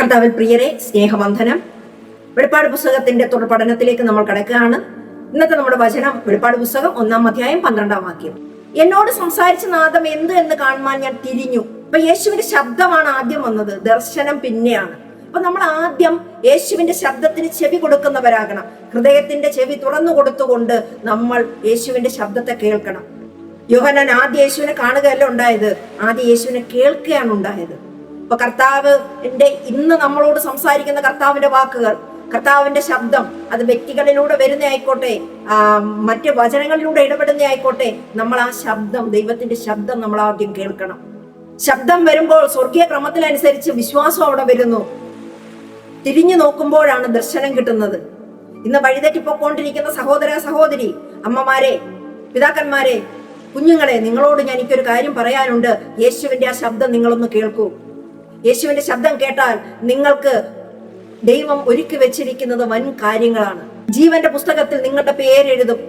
കർത്താവിൽ പ്രിയരെ സ്നേഹവന്ധനം വെളിപ്പാട് പുസ്തകത്തിന്റെ തുടർ പഠനത്തിലേക്ക് നമ്മൾ കിടക്കുകയാണ്. ഇന്നത്തെ നമ്മുടെ വചനം വെളിപ്പാട് പുസ്തകം ഒന്നാം അധ്യായം പന്ത്രണ്ടാം വാക്യം. എന്നോട് സംസാരിച്ച നാദം എന്ത് എന്ന് കാണുവാൻ ഞാൻ തിരിഞ്ഞു. അപ്പൊ യേശുവിന്റെ ശബ്ദമാണ് ആദ്യം വന്നത്. ദർശനം പിന്നെയാണ്. അപ്പൊ നമ്മൾ ആദ്യം യേശുവിന്റെ ശബ്ദത്തിന് ചെവി കൊടുക്കുന്നവരാകണം. ഹൃദയത്തിന്റെ ചെവി തുറന്നു കൊടുത്തുകൊണ്ട് നമ്മൾ യേശുവിന്റെ ശബ്ദത്തെ കേൾക്കണം. യോഹനാൻ ആദ്യ യേശുവിനെ കാണുകയല്ല ഉണ്ടായത്. ആദ്യ യേശുവിനെ കേൾക്കുകയാണ് ഉണ്ടായത്. അപ്പൊ കർത്താവിന്റെ ഇന്ന് നമ്മളോട് സംസാരിക്കുന്ന കർത്താവിന്റെ വാക്കുകൾ കർത്താവിന്റെ ശബ്ദം അത് വ്യക്തികളിലൂടെ വരുന്ന ആയിക്കോട്ടെ മറ്റ് വചനങ്ങളിലൂടെ ഇടപെടുന്ന ആയിക്കോട്ടെ നമ്മൾ ആ ശബ്ദം ദൈവത്തിന്റെ ശബ്ദം നമ്മൾ ആദ്യം കേൾക്കണം. ശബ്ദം വരുമ്പോൾ സ്വർഗീയ ക്രമത്തിനനുസരിച്ച് വിശ്വാസം അവിടെ വരുന്നു. തിരിഞ്ഞു നോക്കുമ്പോഴാണ് ദർശനം കിട്ടുന്നത്. ഇന്ന് വഴിതെറ്റിപ്പോയിക്കൊണ്ടിരിക്കുന്ന സഹോദര സഹോദരി അമ്മമാരെ പിതാക്കന്മാരെ കുഞ്ഞുങ്ങളെ നിങ്ങളോട് ഞാൻ എനിക്കൊരു കാര്യം പറയാനുണ്ട്. യേശുവിന്റെ ആ ശബ്ദം നിങ്ങളൊന്ന് കേൾക്കൂ. യേശുവിന്റെ ശബ്ദം കേട്ടാൽ നിങ്ങൾക്ക് ദൈവം ഒരുക്കി വെച്ചിരിക്കുന്നത് വൻ കാര്യങ്ങളാണ്. ജീവന്റെ പുസ്തകത്തിൽ നിങ്ങളുടെ പേരെഴുതും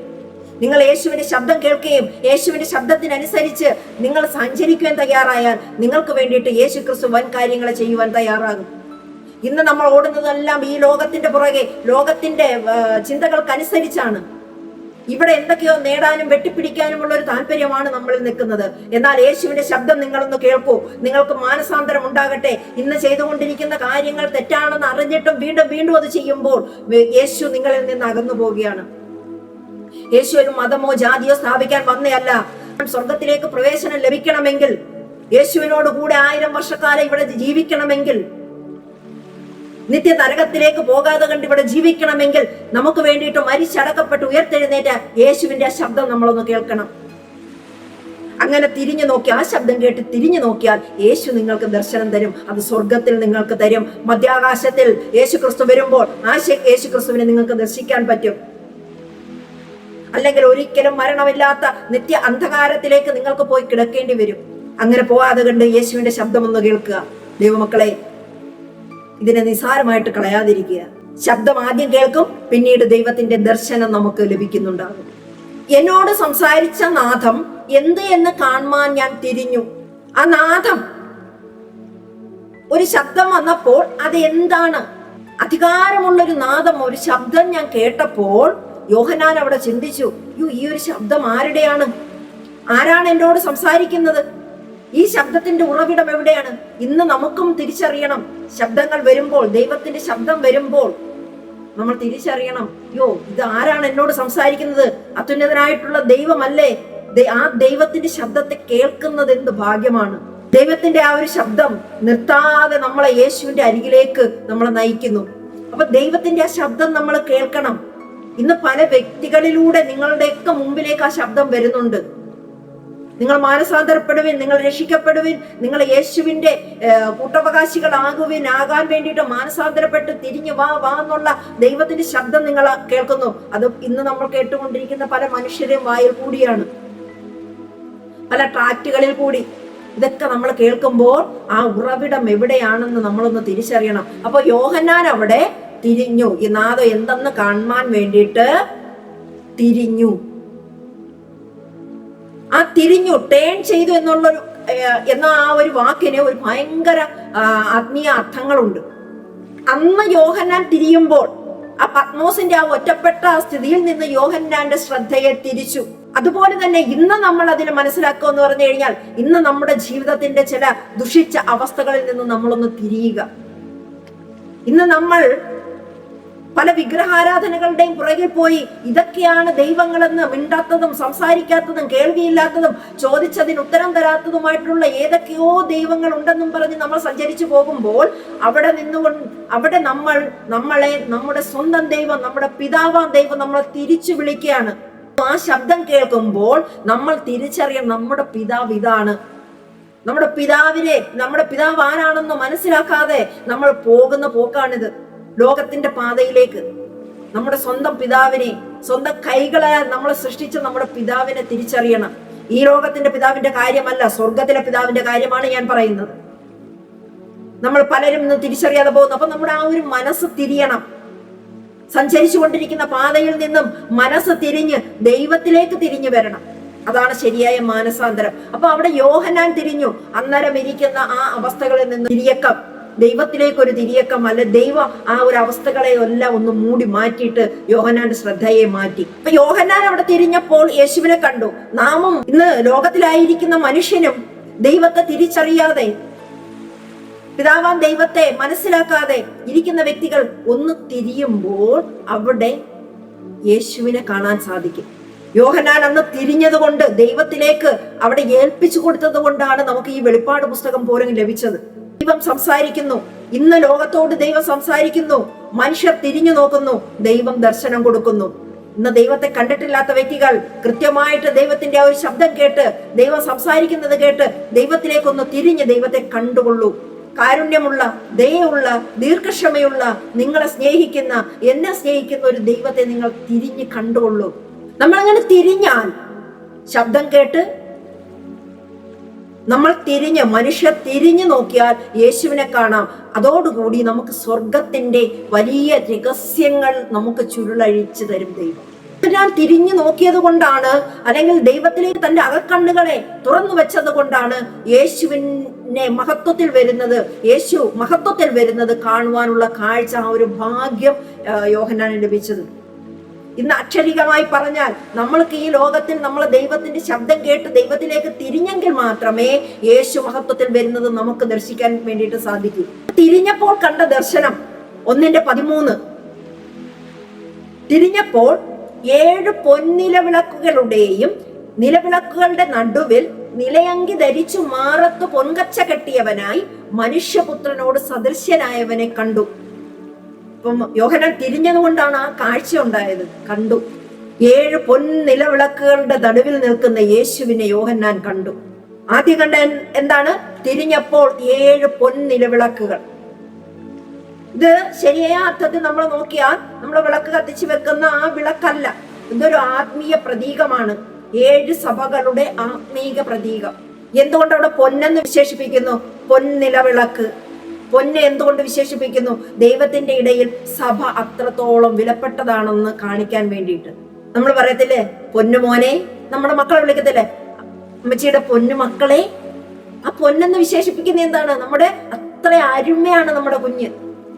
നിങ്ങൾ യേശുവിന്റെ ശബ്ദം കേൾക്കുകയും യേശുവിന്റെ ശബ്ദത്തിനനുസരിച്ച് നിങ്ങൾ സഞ്ചരിക്കുവാൻ തയ്യാറായാൽ നിങ്ങൾക്ക് വേണ്ടിയിട്ട് യേശു ക്രിസ്തു വൻ കാര്യങ്ങളെ ചെയ്യുവാൻ തയ്യാറാകും. ഇന്ന് നമ്മൾ ഓടുന്നതെല്ലാം ഈ ലോകത്തിന്റെ പുറകെ ലോകത്തിന്റെ ചിന്തകൾക്കനുസരിച്ചാണ്. ഇവിടെ എന്തൊക്കെയോ നേടാനും വെട്ടിപ്പിടിക്കാനുമുള്ള ഒരു താല്പര്യമാണ് നമ്മളിൽ നിൽക്കുന്നത്. എന്നാൽ യേശുവിന്റെ ശബ്ദം നിങ്ങളൊന്ന് കേൾക്കൂ. നിങ്ങൾക്ക് മാനസാന്തരം ഉണ്ടാകട്ടെ. ഇന്ന് ചെയ്തുകൊണ്ടിരിക്കുന്ന കാര്യങ്ങൾ തെറ്റാണെന്ന് അറിഞ്ഞിട്ടും വീണ്ടും വീണ്ടും അത് ചെയ്യുമ്പോൾ യേശു നിങ്ങളിൽ നിന്ന് അകന്നു പോവുകയാണ്. യേശു ഒരു മതമോ ജാതിയോ സ്ഥാപിക്കാൻ വന്നയല്ല. സ്വർഗത്തിലേക്ക് പ്രവേശനം ലഭിക്കണമെങ്കിൽ യേശുവിനോട് കൂടെ ആയിരം വർഷക്കാലം ഇവിടെ ജീവിക്കണമെങ്കിൽ നിത്യ നരകത്തിലേക്ക് പോകാതെ കണ്ട് ഇവിടെ ജീവിക്കണമെങ്കിൽ നമുക്ക് വേണ്ടിയിട്ട് മരിച്ചടക്കപ്പെട്ട് ഉയർത്തെഴുന്നേറ്റ യേശുവിന്റെ ശബ്ദം നമ്മളൊന്ന് കേൾക്കണം. അങ്ങനെ തിരിഞ്ഞു നോക്കി ആ ശബ്ദം കേട്ട് തിരിഞ്ഞു നോക്കിയാൽ യേശു നിങ്ങൾക്ക് ദർശനം തരും. അത് സ്വർഗത്തിൽ നിങ്ങൾക്ക് തരും. മധ്യാകാശത്തിൽ യേശു ക്രിസ്തു വരുമ്പോൾ ആ യേശു ക്രിസ്തുവിനെ നിങ്ങൾക്ക് ദർശിക്കാൻ പറ്റും. അല്ലെങ്കിൽ ഒരിക്കലും മരണമില്ലാത്ത നിത്യ അന്ധകാരത്തിലേക്ക് നിങ്ങൾക്ക് പോയി കിടക്കേണ്ടി വരും. അങ്ങനെ പോവാതെ കണ്ട് യേശുവിന്റെ ശബ്ദം ഒന്ന് കേൾക്കുക. ദൈവമക്കളെ ഇതിനെ നിസാരമായിട്ട് കളയാതിരിക്കുക. ശബ്ദം ആദ്യം കേൾക്കും പിന്നീട് ദൈവത്തിന്റെ ദർശനം നമുക്ക് ലഭിക്കുന്നുണ്ടാകും. എന്നോട് സംസാരിച്ച നാഥം എന്ത് എന്ന് കാണുവാൻ ഞാൻ തിരിഞ്ഞു. ആ നാഥം ഒരു ശബ്ദം വന്നപ്പോൾ അത് എന്താണ്? അധികാരമുള്ളൊരു നാദം ഒരു ശബ്ദം ഞാൻ കേട്ടപ്പോൾ യോഹനാൻ അവിടെ ചിന്തിച്ചു അയ്യോ ഈ ഒരു ശബ്ദം ആരുടെയാണ്? ആരാണ് എന്നോട് സംസാരിക്കുന്നത്? ഈ ശബ്ദത്തിന്റെ ഉറവിടം എവിടെയാണ്? ഇന്ന് നമുക്കും തിരിച്ചറിയണം. ശബ്ദങ്ങൾ വരുമ്പോൾ ദൈവത്തിന്റെ ശബ്ദം വരുമ്പോൾ നമ്മൾ തിരിച്ചറിയണം. യോ ഇത് ആരാണ് എന്നോട് സംസാരിക്കുന്നത്? അത്യുന്നതനായിട്ടുള്ള ദൈവമല്ലേ? ആ ദൈവത്തിന്റെ ശബ്ദത്തെ കേൾക്കുന്നത് എന്ത് ഭാഗ്യമാണ്? ദൈവത്തിന്റെ ആ ഒരു ശബ്ദം നിർത്താതെ നമ്മളെ യേശുവിന്റെ അരികിലേക്ക് നമ്മളെ നയിക്കുന്നു. അപ്പൊ ദൈവത്തിന്റെ ആ ശബ്ദം നമ്മൾ കേൾക്കണം. ഇന്ന് പല വ്യക്തികളിലൂടെ നിങ്ങളുടെയൊക്കെ മുമ്പിലേക്ക് ആ ശബ്ദം വരുന്നുണ്ട്. നിങ്ങൾ മാനസാന്തരപ്പെടുവിൻ നിങ്ങൾ രക്ഷിക്കപ്പെടുവിൻ നിങ്ങൾ യേശുവിന്റെ കൂട്ടവകാശികളാകുവിൻ ആകാൻ വേണ്ടിയിട്ട് മാനസാന്തരപ്പെട്ട് തിരിഞ്ഞു വാ വാ എന്നുള്ള ദൈവത്തിന്റെ ശബ്ദം നിങ്ങൾ കേൾക്കുന്നു. അത് ഇന്ന് നമ്മൾ കേട്ടുകൊണ്ടിരിക്കുന്ന പല മനുഷ്യരെയും വായിൽ കൂടിയാണ്. പല ട്രാക്റ്റുകളിൽ കൂടി ഇതൊക്കെ നമ്മൾ കേൾക്കുമ്പോൾ ആ ഉറവിടം എവിടെയാണെന്ന് നമ്മളൊന്ന് തിരിച്ചറിയണം. അപ്പൊ യോഹന്നാൻ അവിടെ തിരിഞ്ഞു. ഈ നാദം എന്തെന്ന് കാണാൻ വേണ്ടിയിട്ട് തിരിഞ്ഞു. ആ തിരിഞ്ഞു ടേൺ ചെയ്തു എന്നുള്ള ഒരു എന്ന ആ ഒരു വാക്കിന് ഒരു ഭയങ്കര ആത്മീയ അർത്ഥങ്ങളുണ്ട്. അന്ന് യോഹന്നാൻ തിരിയുമ്പോൾ ആ പത്മോസിന്റെ ആ ഒറ്റപ്പെട്ട ആ സ്ഥിതിയിൽ നിന്ന് യോഹന്നാന്റെ ശ്രദ്ധയെ തിരിച്ചു. അതുപോലെ തന്നെ ഇന്ന് നമ്മൾ അതിനെ മനസ്സിലാക്കുക എന്ന് പറഞ്ഞു കഴിഞ്ഞാൽ ഇന്ന് നമ്മുടെ ജീവിതത്തിന്റെ ചില ദുഷിച്ച അവസ്ഥകളിൽ നിന്ന് നമ്മളൊന്ന് തിരിയുക. ഇന്ന് നമ്മൾ പല വിഗ്രഹാരാധനകളുടെയും പുറകിൽ പോയി ഇതൊക്കെയാണ് ദൈവങ്ങളെന്ന് മിണ്ടാത്തതും സംസാരിക്കാത്തതും കേൾവിയില്ലാത്തതും ചോദിച്ചതിന് ഉത്തരം തരാത്തതുമായിട്ടുള്ള ഏതൊക്കെയോ ദൈവങ്ങൾ ഉണ്ടെന്നും പറഞ്ഞ് നമ്മൾ സഞ്ചരിച്ചു പോകുമ്പോൾ അവിടെ നിന്നുകൊണ്ട് അവിടെ നമ്മൾ നമ്മളെ നമ്മുടെ സ്വന്തം ദൈവം നമ്മുടെ പിതാവാം ദൈവം നമ്മളെ തിരിച്ചു വിളിക്കുകയാണ്. ആ ശബ്ദം കേൾക്കുമ്പോൾ നമ്മൾ തിരിച്ചറിയണം നമ്മുടെ പിതാവ് ഇതാണ്. നമ്മുടെ പിതാവിനെ നമ്മുടെ പിതാവ് ആരാണെന്ന് മനസ്സിലാക്കാതെ നമ്മൾ പോകുന്ന പോക്കാണിത്. ലോകത്തിന്റെ പാതയിലേക്ക് നമ്മുടെ സ്വന്തം പിതാവിനെ സ്വന്തം കൈകളെ നമ്മളെ സൃഷ്ടിച്ച നമ്മുടെ പിതാവിനെ തിരിച്ചറിയണം. ഈ ലോകത്തിന്റെ പിതാവിന്റെ കാര്യമല്ല സ്വർഗത്തിലെ പിതാവിന്റെ കാര്യമാണ് ഞാൻ പറയുന്നത്. നമ്മൾ പലരും ഇന്ന് തിരിച്ചറിയാതെ പോകുന്നു. അപ്പൊ നമ്മുടെ ആ ഒരു മനസ്സ് തിരിയണം. സഞ്ചരിച്ചു കൊണ്ടിരിക്കുന്ന പാതയിൽ നിന്നും മനസ്സ് തിരിഞ്ഞ് ദൈവത്തിലേക്ക് തിരിഞ്ഞു വരണം. അതാണ് ശരിയായ മാനസാന്തരം. അപ്പൊ അവിടെ യോഹനാൻ തിരിഞ്ഞു. അന്നേരം ഇരിക്കുന്ന ആ അവസ്ഥകളിൽ നിന്ന് തിരിയക്കം. ദൈവത്തിലേക്ക് ഒരു തിരിയക്കം അല്ലെ ദൈവം ആ ഒരു അവസ്ഥകളെ എല്ലാം ഒന്ന് മൂടി മാറ്റിയിട്ട് യോഹനാന്റെ ശ്രദ്ധയെ മാറ്റി. അപ്പൊ യോഹനാൻ അവിടെ തിരിഞ്ഞപ്പോൾ യേശുവിനെ കണ്ടു. നാമും ഇന്ന് ലോകത്തിലായിരിക്കുന്ന മനുഷ്യനും ദൈവത്തെ തിരിച്ചറിയാതെ പിതാവാൻ ദൈവത്തെ മനസ്സിലാക്കാതെ ഇരിക്കുന്ന വ്യക്തികൾ ഒന്ന് തിരിയുമ്പോൾ അവിടെ യേശുവിനെ കാണാൻ സാധിക്കും. യോഹനാൻ അന്ന് തിരിഞ്ഞതുകൊണ്ട് ദൈവത്തിലേക്ക് അവിടെ ഏൽപ്പിച്ചു കൊടുത്തത് കൊണ്ടാണ് നമുക്ക് ഈ വെളിപ്പാട് പുസ്തകം പോലും ലഭിച്ചത്. ദൈവം സംസാരിക്കുന്നു. ഇന്ന് ലോകത്തോട് ദൈവം സംസാരിക്കുന്നു. മനുഷ്യർ തിരിഞ്ഞു നോക്കുന്നു. ദൈവം ദർശനം കൊടുക്കുന്നു. ഇന്ന് ദൈവത്തെ കണ്ടിട്ടില്ലാത്ത വ്യക്തികൾ കൃത്യമായിട്ട് ദൈവത്തിന്റെ ആ ഒരു ശബ്ദം കേട്ട് ദൈവം സംസാരിക്കുന്നത് കേട്ട് ദൈവത്തിലേക്കൊന്ന് തിരിഞ്ഞ് ദൈവത്തെ കണ്ടുകൊള്ളൂ. കാരുണ്യമുള്ള ദയുള്ള ദീർഘക്ഷമയുള്ള നിങ്ങളെ സ്നേഹിക്കുന്ന എന്നെ സ്നേഹിക്കുന്ന ഒരു ദൈവത്തെ നിങ്ങൾ തിരിഞ്ഞ് കണ്ടുകൊള്ളൂ. നമ്മളങ്ങനെ തിരിഞ്ഞാൽ ശബ്ദം കേട്ട് നമ്മൾ തിരിഞ്ഞ് മനുഷ്യർ തിരിഞ്ഞു നോക്കിയാൽ യേശുവിനെ കാണാം. അതോടുകൂടി നമുക്ക് സ്വർഗത്തിന്റെ വലിയ രഹസ്യങ്ങൾ നമുക്ക് ചുരുളഴിച്ചു തരും ദൈവം. ഞാൻ തിരിഞ്ഞു നോക്കിയത് കൊണ്ടാണ് അല്ലെങ്കിൽ ദൈവത്തിലേക്ക് തന്റെ അകക്കണ്ണുകളെ തുറന്നു വെച്ചത് കൊണ്ടാണ് യേശുവിനെ മഹത്വത്തിൽ വരുന്നത് യേശു മഹത്വത്തിൽ വരുന്നത് കാണുവാനുള്ള കാഴ്ച ആ ഒരു ഭാഗ്യം യോഹനാൻ ലഭിച്ചത്. ഇന്ന് അക്ഷരികമായി പറഞ്ഞാൽ നമ്മൾക്ക് ഈ ലോകത്തിൽ നമ്മൾ ദൈവത്തിന്റെ ശബ്ദം കേട്ട് ദൈവത്തിലേക്ക് തിരിഞ്ഞെങ്കിൽ മാത്രമേ യേശു മഹത്വത്തിൽ വരുന്നത് നമുക്ക് ദർശിക്കാൻ വേണ്ടിയിട്ട് സാധിക്കൂ. തിരിഞ്ഞപ്പോൾ കണ്ട ദർശനം ഒന്നിന്റെ പതിമൂന്ന്. തിരിഞ്ഞപ്പോൾ ഏഴ് പൊന്നിലവിളക്കുകളുടെയും നിലവിളക്കുകളുടെ നടുവിൽ നിലയങ്കി ധരിച്ചു മാറത്ത് പൊൻകച്ച കെട്ടിയവനായി മനുഷ്യപുത്രനോട് സദൃശ്യനായവനെ കണ്ടു. ഇപ്പം തിരിഞ്ഞത് കൊണ്ടാണ് ആ കാഴ്ച ഉണ്ടായത്. കണ്ടു. ഏഴ് പൊൻനിലവിളക്കുകളുടെ നടുവിൽ നിൽക്കുന്ന യേശുവിനെ യോഹന്നാൻ കണ്ടു. ആദ്യം കണ്ട എന്താണ്? തിരിഞ്ഞപ്പോൾ ഏഴ് പൊൻനിലവിളക്കുകൾ. ഇത് ശരിയായ അർത്ഥത്തിൽ നമ്മൾ നോക്കിയാൽ നമ്മൾ വിളക്ക് കത്തിച്ച് വെക്കുന്ന ആ വിളക്കല്ല. ഇതൊരു ആത്മീയ പ്രതീകമാണ്. ഏഴ് സഭകളുടെ ആത്മീക പ്രതീകം. എന്തുകൊണ്ട് അവിടെ പൊന്നെന്ന് വിശേഷിപ്പിക്കുന്നു? പൊൻനിലവിളക്ക്. പൊന്നെ എന്തുകൊണ്ട് വിശേഷിപ്പിക്കുന്നു? ദൈവത്തിന്റെ ഇടയിൽ സഭ അത്രത്തോളം വിലപ്പെട്ടതാണെന്ന് കാണിക്കാൻ വേണ്ടിയിട്ട്. നമ്മൾ പറയത്തില്ലേ പൊന്നുമോനെ നമ്മുടെ മക്കളെ വിളിക്കത്തില്ലേ? അമ്മച്ചിയുടെ പൊന്നു മക്കളെ ആ പൊന്നെന്ന് വിശേഷിപ്പിക്കുന്ന എന്താണ്? നമ്മുടെ അത്ര അരുമയാണ് നമ്മുടെ കുഞ്ഞ്.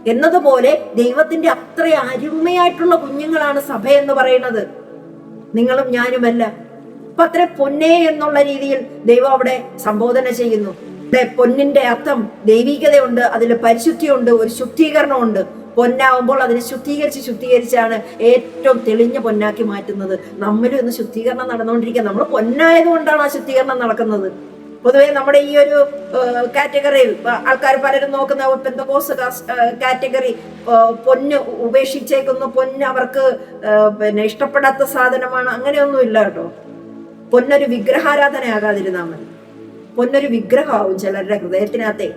എന്നതുപോലെ ദൈവത്തിന്റെ അത്ര അരുമയായിട്ടുള്ള കുഞ്ഞുങ്ങളാണ് സഭ എന്ന് പറയുന്നത്. നിങ്ങളും ഞാനുമല്ല. അപ്പൊ അത്ര പൊന്നേ എന്നുള്ള രീതിയിൽ ദൈവം അവിടെ സംബോധന ചെയ്യുന്നു. പൊന്നിന്റെ അർത്ഥം ദൈവികതയുണ്ട് അതിൽ പരിശുദ്ധിയുണ്ട് ഒരു ശുദ്ധീകരണമുണ്ട് പൊന്നാവുമ്പോൾ അതിനെ ശുദ്ധീകരിച്ച് ശുദ്ധീകരിച്ചാണ് ഏറ്റവും തെളിഞ്ഞ പൊന്നാക്കി മാറ്റുന്നത്. നമ്മളും ഇന്ന് ശുദ്ധീകരണം നടന്നുകൊണ്ടിരിക്കുക. നമ്മൾ പൊന്നായത് കൊണ്ടാണ് ആ ശുദ്ധീകരണം നടക്കുന്നത്. പൊതുവെ നമ്മുടെ ഈ ഒരു കാറ്റഗറിയിൽ ആൾക്കാർ പലരും നോക്കുന്ന പെന്തകോസ് കാറ്റഗറി പൊന്ന് ഉപേക്ഷിച്ചേക്കുന്നു. പൊന്ന് അവർക്ക് പിന്നെ ഇഷ്ടപ്പെടാത്ത സാധനമാണ്. അങ്ങനെയൊന്നും ഇല്ല കേട്ടോ. പൊന്നൊരു വിഗ്രഹാരാധന ആകാതിരുന്നാൽ മതി. പൊന്നൊരു വിഗ്രഹമാവും ചിലരുടെ ഹൃദയത്തിനകത്തെ.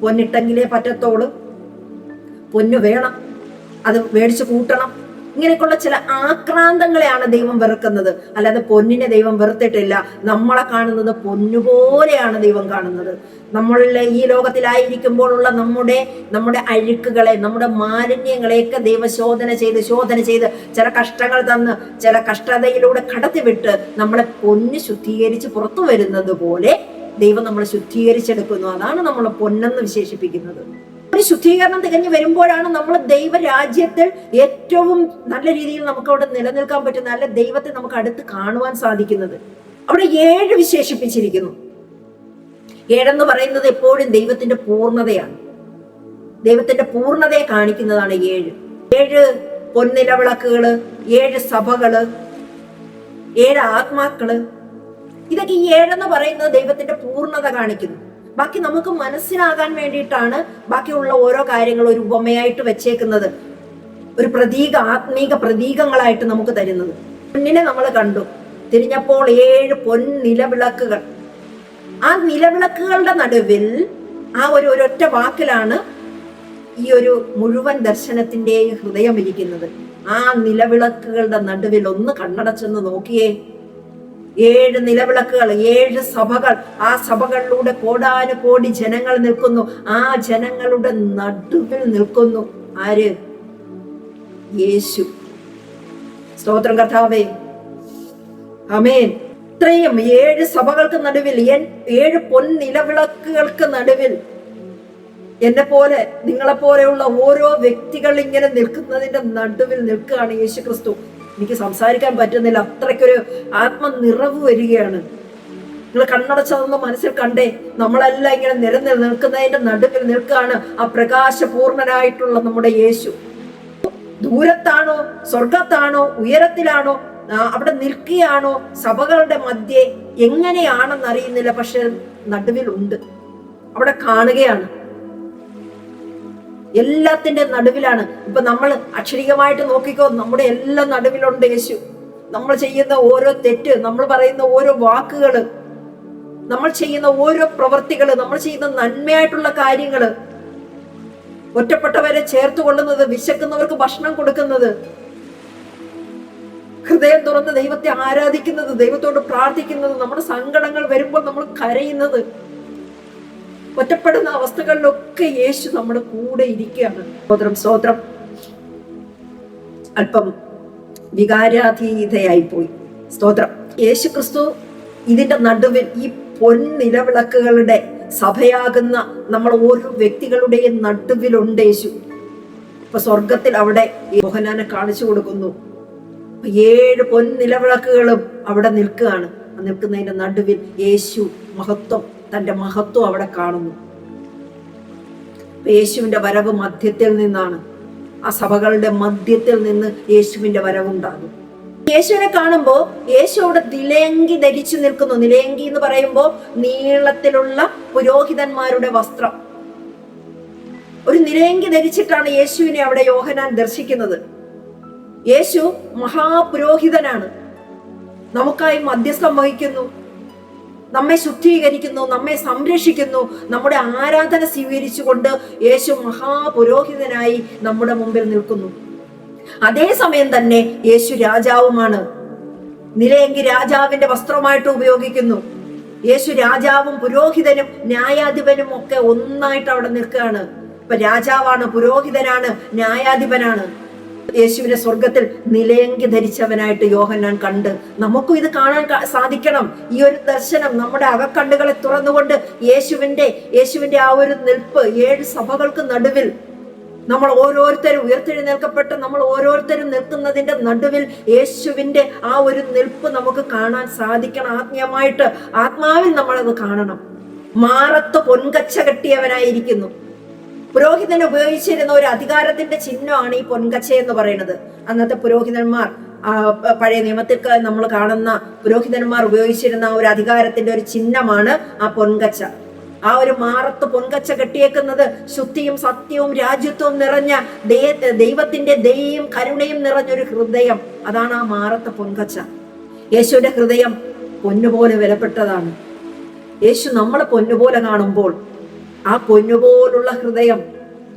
പൊന്നിട്ടെങ്കിലേ പറ്റത്തോളൂ പൊന്നു വേണം. അത് മേടിച്ചു കൂട്ടണം. ഇങ്ങനെയൊക്കെയുള്ള ചില ആക്രാന്തങ്ങളെയാണ് ദൈവം വെറുക്കുന്നത്. അല്ലാതെ പൊന്നിനെ ദൈവം വെറുത്തിട്ടില്ല. നമ്മളെ കാണുന്നത് പൊന്നുപോലെയാണ് ദൈവം കാണുന്നത്. നമ്മളിലെ ഈ ലോകത്തിലായിരിക്കുമ്പോഴുള്ള നമ്മുടെ നമ്മുടെ അഴുക്കുകളെ നമ്മുടെ മാലിന്യങ്ങളെയൊക്കെ ദൈവം ശോധന ചെയ്ത് ശോധന ചെയ്ത് ചില കഷ്ടങ്ങൾ തന്ന് ചില കഷ്ടതയിലൂടെ കടത്തിവിട്ട് നമ്മളെ പൊന്ന് ശുദ്ധീകരിച്ച് പുറത്തു വരുന്നത് പോലെ ദൈവം നമ്മളെ ശുദ്ധീകരിച്ചെടുക്കുന്നു. അതാണ് നമ്മളെ പൊന്നെന്ന് വിശേഷിപ്പിക്കുന്നത്. ഒരു ശുദ്ധീകരണം തികഞ്ഞു വരുമ്പോഴാണ് നമ്മൾ ദൈവരാജ്യത്തിൽ ഏറ്റവും നല്ല രീതിയിൽ നമുക്ക് അവിടെ നിലനിൽക്കാൻ പറ്റുന്ന നല്ല ദൈവത്തെ നമുക്ക് അടുത്ത് കാണുവാൻ സാധിക്കുന്നത്. അവിടെ ഏഴ് വിശേഷിപ്പിച്ചിരിക്കുന്നു. ഏഴെന്ന് പറയുന്നത് എപ്പോഴും ദൈവത്തിന്റെ പൂർണതയാണ്. ദൈവത്തിന്റെ പൂർണതയെ കാണിക്കുന്നതാണ് ഏഴ്. ഏഴ് പൊന്നിലവിളക്കുകൾ ഏഴ് സഭകൾ ഏഴ് ആത്മാക്കൾ ഇതൊക്കെ ഈ ഏഴെന്ന് പറയുന്നത് ദൈവത്തിന്റെ പൂർണത കാണിക്കുന്നു. ബാക്കി നമുക്ക് മനസ്സിലാകാൻ വേണ്ടിയിട്ടാണ് ബാക്കിയുള്ള ഓരോ കാര്യങ്ങളും ഒരു ഉപമയായിട്ട് വെച്ചേക്കുന്നത്. ഒരു പ്രതീക ആത്മീക പ്രതീകങ്ങളായിട്ട് നമുക്ക് തരുന്നത്. പൊന്നിനെ നമ്മൾ കണ്ടു. തിരിഞ്ഞപ്പോൾ ഏഴ് പൊൻ നിലവിളക്കുകൾ. ആ നിലവിളക്കുകളുടെ നടുവിൽ ആ ഒരു ഒരൊറ്റ വാക്കിലാണ് ഈ ഒരു മുഴുവൻ ദർശനത്തിന്റെയും ഹൃദയം ഇരിക്കുന്നത്. ആ നിലവിളക്കുകളുടെ നടുവിൽ ഒന്ന് കണ്ണടച്ചെന്ന് നോക്കിയേ. ഏഴ് നിലവിളക്കുകൾ ഏഴ് സഭകൾ. ആ സഭകളിലൂടെ കോടാനുകോടി ജനങ്ങൾ നിൽക്കുന്നു. ആ ജനങ്ങളുടെ നടുവിൽ നിൽക്കുന്നു. ആര്? യേശു. സ്തോത്രം കർത്താവേ. അമേൻ ഇത്രയും ഏഴ് സഭകൾക്ക് നടുവിൽ ഏഴ് പൊൻ നിലവിളക്കുകൾക്ക് നടുവിൽ എന്നെ പോലെ നിങ്ങളെ പോലെയുള്ള ഓരോ വ്യക്തികൾ ഇങ്ങനെ നിൽക്കുന്നതിന്റെ നടുവിൽ നിൽക്കുകയാണ് യേശു ക്രിസ്തു എനിക്ക് സംസാരിക്കാൻ പറ്റുന്നില്ല. അത്രയ്ക്കൊരു ആത്മനിറവ് വരികയാണ്. നിങ്ങൾ കണ്ണടച്ചതൊന്ന് മനസ്സിൽ കണ്ടേ നമ്മളെല്ലാം ഇങ്ങനെ നിരന്നിൽ നിൽക്കുന്നതിന്റെ നടുവിൽ നിൽക്കുകയാണ് ആ പ്രകാശപൂർണനായിട്ടുള്ള നമ്മുടെ യേശു. ദൂരത്താണോ സ്വർഗത്താണോ ഉയരത്തിലാണോ അവിടെ നിൽക്കുകയാണോ സഭകളുടെ മധ്യേ എങ്ങനെയാണെന്ന് അറിയുന്നില്ല പക്ഷെ നടുവിലുണ്ട്. അവിടെ കാണുകയാണ്. എല്ലാത്തിന്റെ നടുവിലാണ്. ഇപ്പൊ നമ്മൾ അക്ഷരികമായിട്ട് നോക്കിക്കോ നമ്മുടെ എല്ലാം നടുവിലുണ്ട് യേശു. നമ്മൾ ചെയ്യുന്ന ഓരോ തെറ്റ് നമ്മൾ പറയുന്ന ഓരോ വാക്കുകൾ നമ്മൾ ചെയ്യുന്ന ഓരോ പ്രവർത്തികൾ നമ്മൾ ചെയ്യുന്ന നന്മയായിട്ടുള്ള കാര്യങ്ങൾ ഒറ്റപ്പെട്ടവരെ ചേർത്ത് കൊള്ളുന്നത് വിശക്കുന്നവർക്ക് ഭക്ഷണം കൊടുക്കുന്നത് ഹൃദയം തുറന്ന് ദൈവത്തെ ആരാധിക്കുന്നത് ദൈവത്തോട് പ്രാർത്ഥിക്കുന്നത് നമ്മുടെ സങ്കടങ്ങൾ വരുമ്പോൾ നമ്മൾ കരയുന്നത് ഒറ്റപ്പെടുന്ന അവസ്ഥകളിലൊക്കെ യേശു നമ്മുടെ കൂടെ ഇരിക്കുകയാണ്. സ്തോത്രം സ്തോത്രം. അല്പം വികാരാധീതയായി പോയി സ്തോത്രം. യേശു ക്രിസ്തു ഇതിന്റെ നടുവിൽ ഈ പൊൻ നിലവിളക്കുകളുടെ സഭയാകുന്ന നമ്മൾ ഓരോ വ്യക്തികളുടെയും നടുവിലുണ്ട് യേശു. ഇപ്പൊ സ്വർഗത്തിൽ അവിടെ മോഹനാനെ കാണിച്ചു കൊടുക്കുന്നു. ഏഴ് ഏഴ് പൊൻനിലവിളക്കുകളും അവിടെ നിൽക്കുകയാണ്. നിൽക്കുന്നതിന്റെ നടുവിൽ യേശു മഹത്വം തന്റെ മഹത്വം അവിടെ കാണുന്നു. യേശുവിന്റെ വരവ് മധ്യത്തിൽ നിന്നാണ്. ആ സഭകളുടെ മധ്യത്തിൽ നിന്ന് യേശുവിന്റെ വരവുണ്ടാകും. യേശുവിനെ കാണുമ്പോൾ യേശു അവിടെ നിലയങ്കി ധരിച്ചു നിൽക്കുന്നു. നിലയങ്കി എന്ന് പറയുമ്പോൾ നീളത്തിലുള്ള പുരോഹിതന്മാരുടെ വസ്ത്രം. ഒരു നിലയങ്കി ധരിച്ചിട്ടാണ് യേശുവിനെ അവിടെ യോഹനാൻ ദർശിക്കുന്നത്. യേശു മഹാപുരോഹിതനാണ്. നമുക്കായി മധ്യസ്ഥം വഹിക്കുന്നു. നമ്മെ ശുദ്ധീകരിക്കുന്നു നമ്മെ സംരക്ഷിക്കുന്നു നമ്മുടെ ആരാധന സ്വീകരിച്ചുകൊണ്ട് യേശു മഹാപുരോഹിതനായി നമ്മുടെ മുമ്പിൽ നിൽക്കുന്നു. അതേസമയം തന്നെ യേശു രാജാവുമാണ്. നിലയെങ്കിൽ രാജാവിന്റെ വസ്ത്രമായിട്ട് ഉപയോഗിക്കുന്നു. യേശു രാജാവും പുരോഹിതനും ന്യായാധിപനും ഒക്കെ ഒന്നായിട്ട് അവിടെ നിൽക്കുകയാണ്. ഇപ്പൊ രാജാവാണ് പുരോഹിതനാണ് ന്യായാധിപനാണ്. യേശുവിനെ സ്വർഗത്തിൽ നിലയങ്കി ധരിച്ചവനായിട്ട് യോഹന്നാൻ കണ്ട് നമുക്കും ഇത് കാണാൻ സാധിക്കണം. ഈ ഒരു ദർശനം നമ്മുടെ അകക്കണ്ണുകളെ തുറന്നുകൊണ്ട് യേശുവിന്റെ യേശുവിന്റെ ആ ഒരു നിൽപ്പ് ഏഴ് സഭകൾക്ക് നടുവിൽ നമ്മൾ ഓരോരുത്തരും ഉയർത്തെഴുന്നേൽക്കപ്പെട്ട് നമ്മൾ ഓരോരുത്തരും നിൽക്കുന്നതിന്റെ നടുവിൽ യേശുവിന്റെ ആ ഒരു നിൽപ്പ് നമുക്ക് കാണാൻ സാധിക്കണം. ആത്മീയമായിട്ട് ആത്മാവിൽ നമ്മളത് കാണണം. മാറത്ത് പൊൻകച്ച കെട്ടിയവനായിരിക്കുന്നു. പുരോഹിതൻ ഉപയോഗിച്ചിരുന്ന ഒരു അധികാരത്തിന്റെ ചിഹ്നമാണ് ഈ പൊൻകച്ച എന്ന് പറയുന്നത്. അന്നത്തെ പുരോഹിതന്മാർ പഴയ നിയമത്തിൽ നമ്മൾ കാണുന്ന പുരോഹിതന്മാർ ഉപയോഗിച്ചിരുന്ന ഒരു അധികാരത്തിന്റെ ഒരു ചിഹ്നമാണ് ആ പൊൻകച്ച. ആ ഒരു മാറത്ത് പൊൻകച്ച കെട്ടിയേക്കുന്നത് ശുദ്ധിയും സത്യവും രാജ്യത്വവും നിറഞ്ഞ ദൈവത്തിന്റെ ദയയും കരുണയും നിറഞ്ഞൊരു ഹൃദയം. അതാണ് ആ മാറത്ത് പൊൻകച്ച. യേശുവിന്റെ ഹൃദയം പൊന്നുപോലെ വിലപ്പെട്ടതാണ്. യേശു നമ്മളെ പൊന്നുപോലെ കാണുമ്പോൾ ആ പൊന്നുപോലുള്ള ഹൃദയം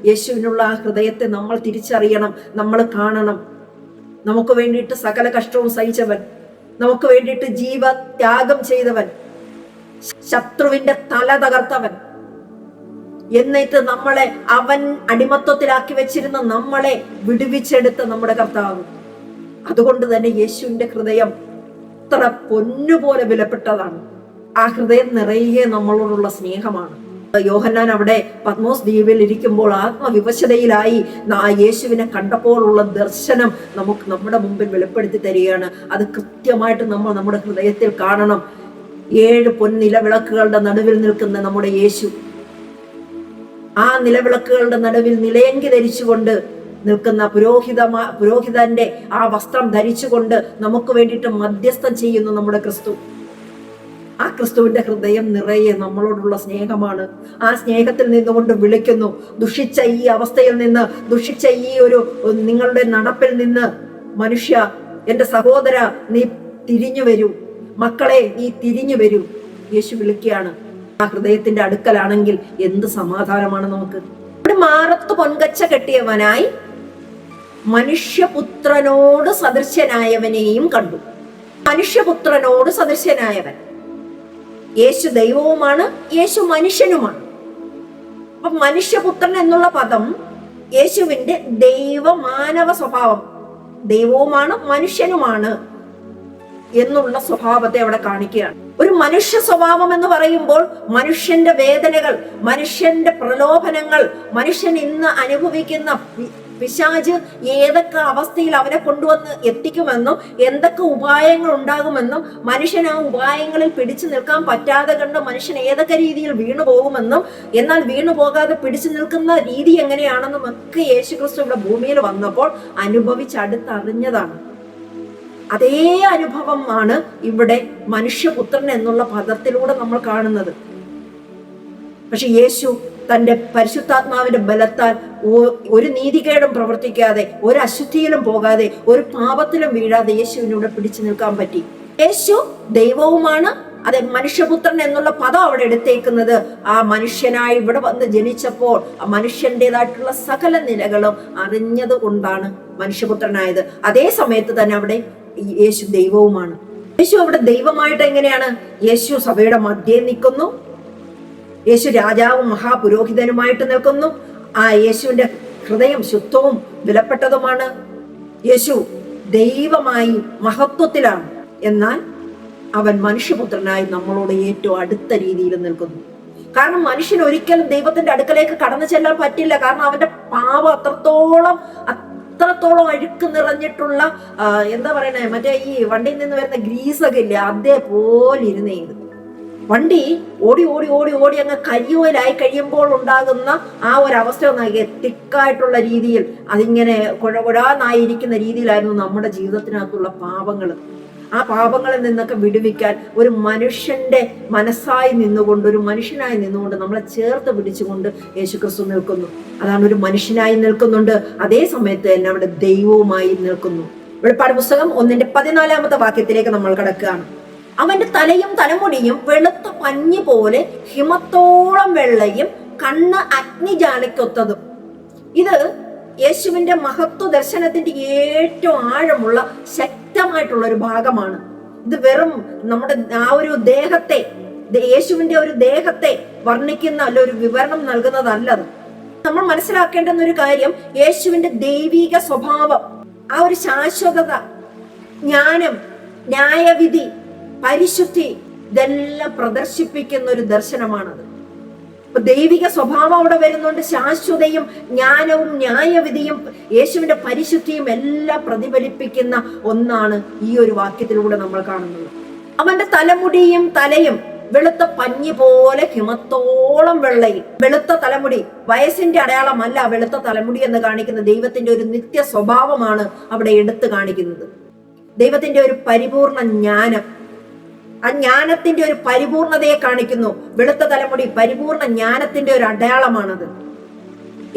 യേശുവിനുള്ള ആ ഹൃദയത്തെ നമ്മൾ തിരിച്ചറിയണം നമ്മൾ കാണണം. നമുക്ക് വേണ്ടിയിട്ട് സകല കഷ്ടവും സഹിച്ചവൻ നമുക്ക് വേണ്ടിയിട്ട് ജീവ ത്യാഗം ചെയ്തവൻ ശത്രുവിന്റെ തല തകർത്തവൻ. എന്നിട്ട് നമ്മളെ അവൻ അടിമത്വത്തിലാക്കി വെച്ചിരുന്ന നമ്മളെ വിടുവിച്ചെടുത്ത നമ്മുടെ കർത്താവ്. അതുകൊണ്ട് തന്നെ യേശുവിന്റെ ഹൃദയം അത്ര പൊന്നുപോലെ വിലപ്പെട്ടതാണ് ആ ഹൃദയം നിറയെ നമ്മളോടുള്ള സ്നേഹമാണ്. യോഹന്നാൻ അവിടെ പത്മോസ് ദ്വീപിൽ ഇരിക്കുമ്പോൾ ആത്മവിവശതയിലായി യേശുവിനെ കണ്ടപ്പോഴുള്ള ദർശനം നമുക്ക് നമ്മുടെ മുമ്പിൽ വെളിപ്പെടുത്തി തരികയാണ്. അത് കൃത്യമായിട്ട് നമ്മൾ നമ്മുടെ ഹൃദയത്തിൽ കാണണം. ഏഴ് പൊൻനിലവിളക്കുകളുടെ നടുവിൽ നിൽക്കുന്ന നമ്മുടെ യേശു ആ നിലവിളക്കുകളുടെ നടുവിൽ നിലയങ്കി ധരിച്ചുകൊണ്ട് നിൽക്കുന്ന പുരോഹിത പുരോഹിതന്റെ ആ വസ്ത്രം ധരിച്ചുകൊണ്ട് നമുക്ക് വേണ്ടിയിട്ട് മധ്യസ്ഥം ചെയ്യുന്ന നമ്മുടെ ക്രിസ്തു. ആ ക്രിസ്തുവിന്റെ ഹൃദയം നിറയെ നമ്മളോടുള്ള സ്നേഹമാണ്. ആ സ്നേഹത്തിൽ നിന്നുകൊണ്ട് വിളിക്കുന്നു. ദുഷിച്ച ഈ അവസ്ഥയിൽ നിന്ന് ദുഷിച്ച ഈ ഒരു നിങ്ങളുടെ നടപ്പിൽ നിന്ന് മനുഷ്യ എന്റെ സഹോദര നീ തിരിഞ്ഞു വരൂ. മക്കളെ നീ തിരിഞ്ഞു വരൂ. യേശു വിളിക്കുകയാണ്. ആ ഹൃദയത്തിന്റെ അടുക്കലാണെങ്കിൽ എന്ത് സമാധാനമാണ് നമുക്ക്? ഇവിടെ മാറത്ത് പൊൻകച്ച കെട്ടിയവനായി മനുഷ്യപുത്രനോട് സദൃശ്യനായവനെയും കണ്ടു. മനുഷ്യപുത്രനോട് സദൃശ്യനായവൻ യേശു ദൈവവുമാണ് യേശു മനുഷ്യനുമാണ്. അപ്പൊ മനുഷ്യപുത്രൻ എന്നുള്ള പദം യേശുവിന്റെ ദൈവ മാനവ സ്വഭാവം. ദൈവവുമാണ് മനുഷ്യനുമാണ് എന്നുള്ള സ്വഭാവത്തെ അവിടെ കാണിക്കുകയാണ്. ഒരു മനുഷ്യ സ്വഭാവം എന്ന് പറയുമ്പോൾ മനുഷ്യന്റെ വേദനകൾ മനുഷ്യന്റെ പ്രലോഭനങ്ങൾ മനുഷ്യൻ ഇന്ന് അനുഭവിക്കുന്ന പി- പിശാച് ഏതൊക്കെ അവസ്ഥയിൽ അവരെ കൊണ്ടുവന്ന് എത്തിക്കുമെന്നും എന്തൊക്കെ ഉപായങ്ങൾ ഉണ്ടാകുമെന്നും മനുഷ്യൻ ആ ഉപായങ്ങളിൽ പിടിച്ചു നിൽക്കാൻ പറ്റാതെ കണ്ട് മനുഷ്യൻ ഏതൊക്കെ രീതിയിൽ വീണു പോകുമെന്നും എന്നാൽ വീണു പോകാതെ പിടിച്ചു നിൽക്കുന്ന രീതി എങ്ങനെയാണെന്നും ഒക്കെ യേശുക്രിസ്തു ഇവിടെ ഭൂമിയിൽ വന്നപ്പോൾ അനുഭവിച്ചടുത്തറിഞ്ഞതാണ്. അതേ അനുഭവമാണ് ഇവിടെ മനുഷ്യപുത്രൻ എന്നുള്ള പദത്തിലൂടെ നമ്മൾ കാണുന്നത്. പക്ഷെ യേശു തന്റെ പരിശുദ്ധാത്മാവിന്റെ ബലത്താൽ ഒരു നീതികേടും പ്രവർത്തിക്കാതെ ഒരു അശുദ്ധിയിലും പോകാതെ ഒരു പാപത്തിലും വീഴാതെ യേശുവിനൂടെ പിടിച്ചു നിൽക്കാൻ പറ്റി. യേശു ദൈവവുമാണ്. അതെ മനുഷ്യപുത്രൻ എന്നുള്ള പദം അവിടെ എടുത്തേക്കുന്നത്. ആ മനുഷ്യനായി ഇവിടെ വന്ന് ജനിച്ചപ്പോൾ ആ മനുഷ്യന്റെതായിട്ടുള്ള സകല നിലകളും അറിഞ്ഞത് കൊണ്ടാണ് മനുഷ്യപുത്രനായത്. അതേ സമയത്ത് തന്നെ അവിടെ യേശു ദൈവവുമാണ്. യേശു അവിടെ ദൈവമായിട്ട് എങ്ങനെയാണ്? യേശു സഭയുടെ മധ്യേ നിൽക്കുന്നു. യേശു രാജാവും മഹാപുരോഹിതനുമായിട്ട് നിൽക്കുന്നു. ആ യേശുവിന്റെ ഹൃദയം ശുദ്ധവും വിലപ്പെട്ടതുമാണ്. യേശു ദൈവമായി മഹത്വത്തിലാണ്. എന്നാൽ അവൻ മനുഷ്യപുത്രനായി നമ്മളോട് ഏറ്റവും അടുത്ത രീതിയിൽ നിൽക്കുന്നു. കാരണം മനുഷ്യൻ ഒരിക്കലും ദൈവത്തിന്റെ അടുക്കലേക്ക് കടന്നു ചെല്ലാൻ പറ്റില്ല. കാരണം അവന്റെ പാപം അത്രത്തോളം അത്രത്തോളം അഴുക്ക് നിറഞ്ഞിട്ടുള്ള എന്താ പറയണേ മറ്റേ ഈ വണ്ടിയിൽ നിന്ന് വരുന്ന ഗ്രീസൊക്കെ ഇല്ലേ അതേപോലെ ഇരുന്നേത് വണ്ടി ഓടി ഓടി ഓടി ഓടി അങ്ങ് കരിയോലായി കഴിയുമ്പോൾ ഉണ്ടാകുന്ന ആ ഒരു അവസ്ഥ ഒന്നാകെ തിക്കായിട്ടുള്ള രീതിയിൽ അതിങ്ങനെ കുഴകുഴാന്നായിരിക്കുന്ന രീതിയിലായിരുന്നു നമ്മുടെ ജീവിതത്തിനകത്തുള്ള പാപങ്ങൾ ആ പാപങ്ങളിൽ നിന്നൊക്കെ വിടുവിക്കാൻ ഒരു മനുഷ്യന്റെ മനസ്സായി നിന്നുകൊണ്ട് ഒരു മനുഷ്യനായി നിന്നുകൊണ്ട് നമ്മളെ ചേർത്ത് പിടിച്ചുകൊണ്ട് യേശുക്രിസ്തു നിൽക്കുന്നു. അതാണ് ഒരു മനുഷ്യനായി നിൽക്കുന്നുണ്ട്. അതേ സമയത്ത് തന്നെ അവിടെ ദൈവവുമായി നിൽക്കുന്നു. വെളിപ്പാട് പുസ്തകം ഒന്നിന്റെ പതിനാലാമത്തെ വാക്യത്തിലേക്ക് നമ്മൾ കിടക്കുകയാണ്. അവന്റെ തലയും തലമുടിയും വെളുത്ത പഞ്ഞു പോലെ ഹിമത്തോളം വെള്ളയും കണ്ണ് അഗ്നിജാലയ്ക്കൊത്തതും ഇത് യേശുവിന്റെ മഹത്വ ദർശനത്തിന്റെ ഏറ്റവും ആഴമുള്ള ശക്തമായിട്ടുള്ള ഒരു ഭാഗമാണ്. ഇത് വെറും നമ്മുടെ ആ ഒരു ദേഹത്തെ യേശുവിന്റെ ഒരു ദേഹത്തെ വർണിക്കുന്ന അല്ല ഒരു വിവരണം നൽകുന്നതല്ലത് നമ്മൾ മനസ്സിലാക്കേണ്ടുന്ന ഒരു കാര്യം യേശുവിന്റെ ദൈവിക സ്വഭാവം ആ ഒരു ശാശ്വതത ജ്ഞാനം ന്യായവിധി പരിശുദ്ധി ഇതെല്ലാം പ്രദർശിപ്പിക്കുന്ന ഒരു ദർശനമാണത്. അപ്പൊ ദൈവിക സ്വഭാവം അവിടെ വരുന്നുണ്ട്. ശാശ്വതയും ജ്ഞാനവും ന്യായവിധിയും യേശുവിന്റെ പരിശുദ്ധിയും എല്ലാം പ്രതിഫലിപ്പിക്കുന്ന ഒന്നാണ് ഈ ഒരു വാക്യത്തിലൂടെ നമ്മൾ കാണുന്നത്. അവന്റെ തലമുടിയും തലയും വെളുത്ത പഞ്ഞി പോലെ ഹിമത്തോളം വെള്ളയും വെളുത്ത തലമുടി വയസ്സിന്റെ അടയാളമല്ല വെളുത്ത തലമുടി എന്ന് കാണിക്കുന്ന ദൈവത്തിന്റെ ഒരു നിത്യ സ്വഭാവമാണ് അവിടെ എടുത്തു കാണിക്കുന്നത്. ദൈവത്തിന്റെ ഒരു പരിപൂർണ ജ്ഞാനം ആ ജ്ഞാനത്തിന്റെ ഒരു പരിപൂർണതയെ കാണിക്കുന്നു. വെളുത്ത തലമുടി പരിപൂർണ ജ്ഞാനത്തിന്റെ ഒരു അടയാളമാണത്.